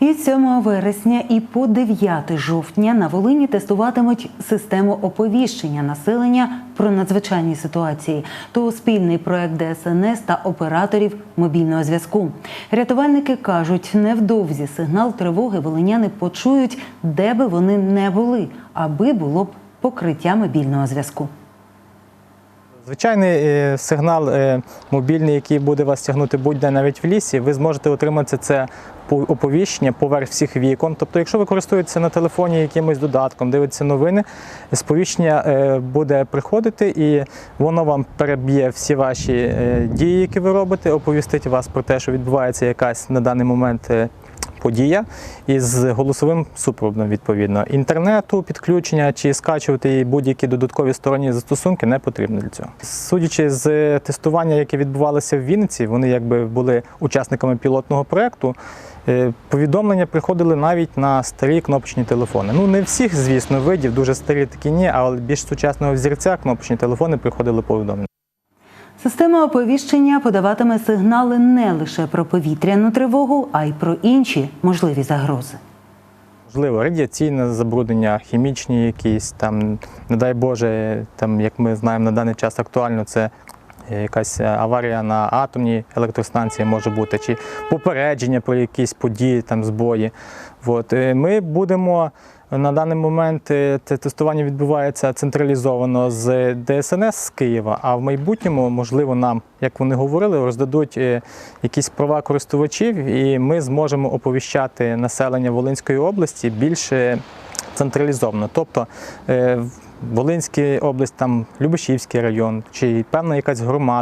І 7 вересня і по 9 жовтня на Волині тестуватимуть систему оповіщення населення про надзвичайні ситуації. То спільний проект ДСНС та операторів мобільного зв'язку. Рятувальники кажуть, невдовзі сигнал тривоги волиняни почують, де би вони не були, аби було б покриття мобільного зв'язку. Звичайний е, сигнал е, мобільний, який буде вас тягнути будь-де навіть в лісі, ви зможете отримати це по- оповіщення поверх всіх вікон. Тобто, якщо ви користуєтеся на телефоні якимось додатком, дивитеся новини, сповіщення е, буде приходити і воно вам переб'є всі ваші дії, які ви робите, оповістить вас про те, що відбувається якась на даний момент. Подія із голосовим супроводом відповідно. Інтернету, підключення чи скачувати будь-які додаткові сторонні застосунки не потрібно для цього. Судячи з тестування, яке відбувалося в Вінниці, вони якби були учасниками пілотного проекту. е, Повідомлення приходили навіть на старі кнопочні телефони. Ну не всіх, звісно, видів, дуже старі такі ні, але більш сучасного взірця кнопочні телефони приходили повідомлення. Система оповіщення подаватиме сигнали не лише про повітряну тривогу, а й про інші можливі загрози. Можливо, радіаційне забруднення, хімічні якісь там, не дай Боже, там, як ми знаємо, на даний час актуально це е, якась аварія на атомній електростанції може бути, чи попередження про якісь події, там збої. От. е, Ми будемо на даний момент це тестування відбувається централізовано з ДСНС з Києва, а в майбутньому, можливо, нам, як вони говорили, роздадуть е, якісь права користувачів, і ми зможемо оповіщати населення Волинської області більше централізовано. Тобто е, Волинській область, там Любешівський район, чи певна якась громада.